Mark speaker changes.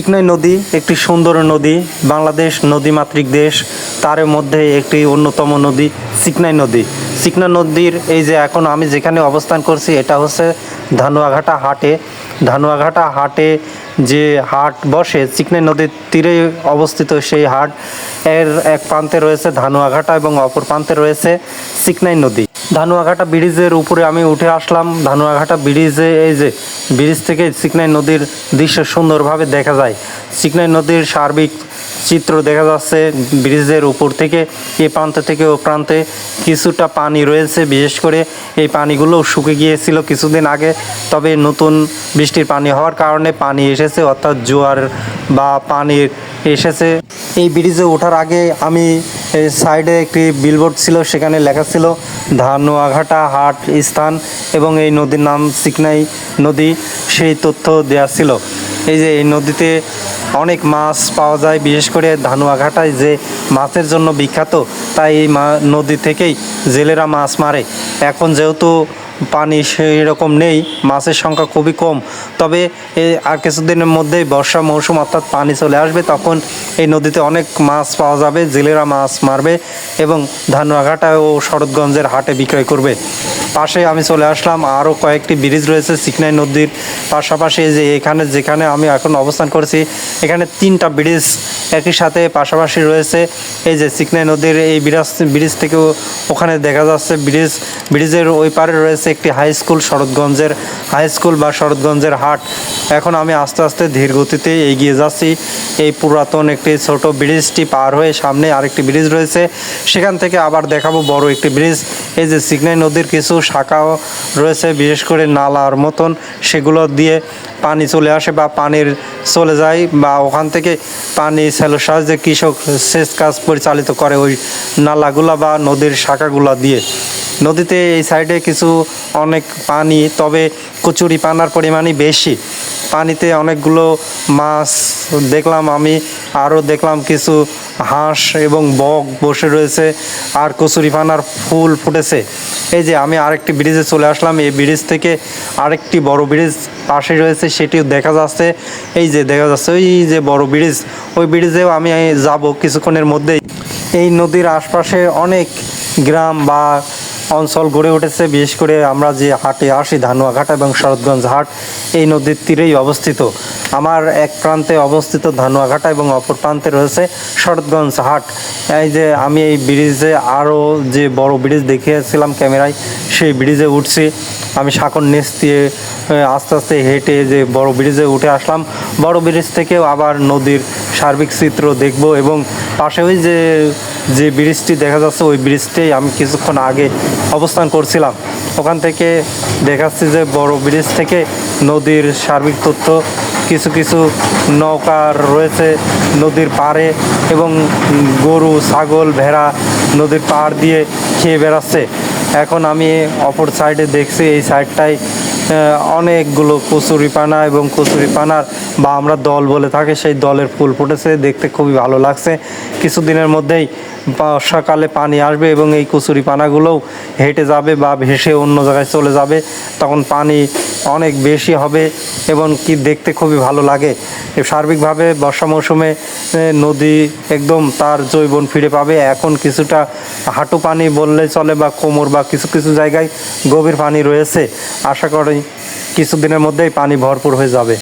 Speaker 1: চিকনাই নদী, একটি সুন্দর নদী, বাংলাদেশ নদীমাতৃক দেশ তার মধ্যে একটি অন্যতম নদী, চিকনাই নদী। চিকনা নদীর এই যে এখন আমি যেখানে অবস্থান করছি, এটা হচ্ছে ধানুয়াঘাটা হাটে। ধানুয়াঘাটা হাটে যে হাট বসে, চিকনাই নদীর তীরে অবস্থিত সেই হাট, এর এক প্রান্তে রয়েছে ধানুয়াঘাটা এবং অপর প্রান্তে রয়েছে চিকনাই নদী। ধানুয়াঘাটা ব্রিজের উপরে আমি উঠে আসলাম। ধানুয়াঘাটা ব্রিজে এই যে ব্রিজ থেকে চিকনাই নদীর দৃশ্য সুন্দরভাবে দেখা যায়। চিকনাই নদীর সার্বিক চিত্র দেখা যাচ্ছে ব্রিজের উপর থেকে, এ প্রান্ত থেকে ও প্রান্তে কিছুটা পানি রয়েছে। বিশেষ করে এই পানিগুলো শুকে গিয়েছিল কিছুদিন আগে, তবে নতুন বৃষ্টির পানি হওয়ার কারণে পানি এসেছে, অর্থাৎ জোয়ার বা পানির এসেছে। এই ব্রিজে ওঠার আগে আমি সাইডে একটি বিলবোর্ড ছিল, সেখানে লেখা ছিল, ধানুয়াঘাটা হাট স্থান এবং এই নদীর নাম সিকনাই নদী, সেই তথ্য দেওয়া ছিল। এই যে এই নদীতে অনেক মাছ পাওয়া যায়, বিশেষ করে ধানুয়াঘাটায় যে মাছের জন্য বিখ্যাত, তাই এই নদী থেকেই জেলেরা মাছ মারে। এখন যেহেতু পানি সেই রকম নেই, মাছের সংখ্যা খুবই কম। তবে আর কিছুদিনের মধ্যেই বর্ষা মৌসুম অর্থাৎ পানি চলে আসবে, তখন এই নদীতে অনেক মাছ পাওয়া যাবে, জেলেরা মাছ মারবে এবং ধানুয়াঘাটা ও শরৎগঞ্জের হাটে বিক্রয় করবে। পাশে আমি চলে আসলাম, আরও কয়েকটি ব্রিজ রয়েছে সিকনাই নদীর পাশাপাশি যে এখানে যেখানে আমি এখন অবস্থান করছি, এখানে তিনটা ব্রিজ একই সাথে পাশাপাশি রয়েছে। এই যে সিকনাই নদীর এই ব্রিজ ব্রিজ থেকেও ওখানে দেখা যাচ্ছে ব্রিজ, ব্রিজের ওই পারে রয়েছে একটি হাই স্কুল শরৎগঞ্জের হাই স্কুল বা শরৎগঞ্জের হাট। এখন আমি আস্তে আস্তে ধীর গতিতে এগিয়ে যাচ্ছি। এই পুরাতন একটি ছোট ব্রিজটি পার হয়ে সামনে আরেকটি ব্রিজ রয়েছে। সেখান থেকে আবার দেখাবো বড় একটি ব্রিজ এই যে সিকনাই নদীর কিছু শাখাও রয়েছে, বিশেষ করে নালার মতন। সেগুলো দিয়ে পানি চলে আসে বা পানির চলে যায় বা ওখান থেকে পানি সেলোর সাহায্যে কৃষক সেচ কাজ পরিচালিত করে ওই নালাগুলা বা নদীর শাখাগুলা দিয়ে। নদীতে এই সাইডে কিছু অনেক পানি, তবে কচুরি পানার পরিমাণই বেশি। পানিতে অনেকগুলো মাছ দেখলাম, আমি আরও দেখলাম কিছু হাঁস এবং বক বসে রয়েছে আর কচুরি পানার ফুল ফুটেছে। এই যে আমি আরেকটি ব্রিজে চলে আসলাম, এই ব্রিজ থেকে আরেকটি বড় ব্রিজ পাশে রয়েছে, সেটিও দেখা যাচ্ছে। এই যে দেখা যাচ্ছে, ওই যে বড় ব্রিজ, ওই ব্রিজেও আমি যাব কিছুক্ষণের মধ্যেই। এই নদীর আশপাশে অনেক গ্রাম বা অঞ্চল গড়ে উঠেছে। বিশেষ করে আমরা যে হাটে আসি, ধানুয়াঘাট এবং শরৎগঞ্জ হাট, এই নদীর তীরেই অবস্থিত। আমার এক প্রান্তে অবস্থিত ধানুয়াঘাটা এবং অপর প্রান্তে রয়েছে শরৎগঞ্জ হাট। এই যে আমি এই ব্রিজে আরও যে বড় ব্রিজ দেখিয়েছিলাম ক্যামেরায়, সেই ব্রিজে উঠছি। আমি সাকর নিচ দিয়ে আস্তে আস্তে হেঁটে যে বড় ব্রিজে উঠে আসলাম। বড় ব্রিজ থেকেও আবার নদীর সার্বিক চিত্র দেখব এবং পাশে ওই যে যে ব্রিজটি দেখা যাচ্ছে ওই ব্রিজটাই আমি কিছুক্ষণ আগে অবস্থান করছিলাম। ওখান থেকে দেখাচ্ছি যে বড় ব্রিজ থেকে নদীর সার্বিক তথ্য কিছু কিছু নৌকার রয়েছে নদীর পাড়ে এবং গরু ছাগল ভেড়া নদীর পাড় দিয়ে খেয়ে বেড়াচ্ছে। এখন আমি অপর সাইডে দেখছি এই সাইডটায় আহ, অনেকগুলো কচুরিপানা এবং কচুরিপানার বা আমরা দল বলে থাকে, সেই দলের ফুল ফুটেছে, দেখতে খুবই ভালো লাগছে। কিছুদিনের মধ্যেই বর্ষাকালে পানি আসবে এবং এই কচুরিপানাগুলোও হেঁটে যাবে বা ভেসে অন্য জায়গায় চলে যাবে। তখন পানি অনেক বেশি হবে এবং কি দেখতে খুবই ভালো লাগে। সার্বিকভাবে বর্ষা মৌসুমে নদী একদম তার জৈবন ফিরে পাবে। এখন কিছুটা হাঁটু পানি বললে চলে বা কোমর বা কিছু কিছু জায়গায় গভীর পানি রয়েছে। আশা করি কিছুদিনের মধ্যেই পানি ভরপুর হয়ে যাবে।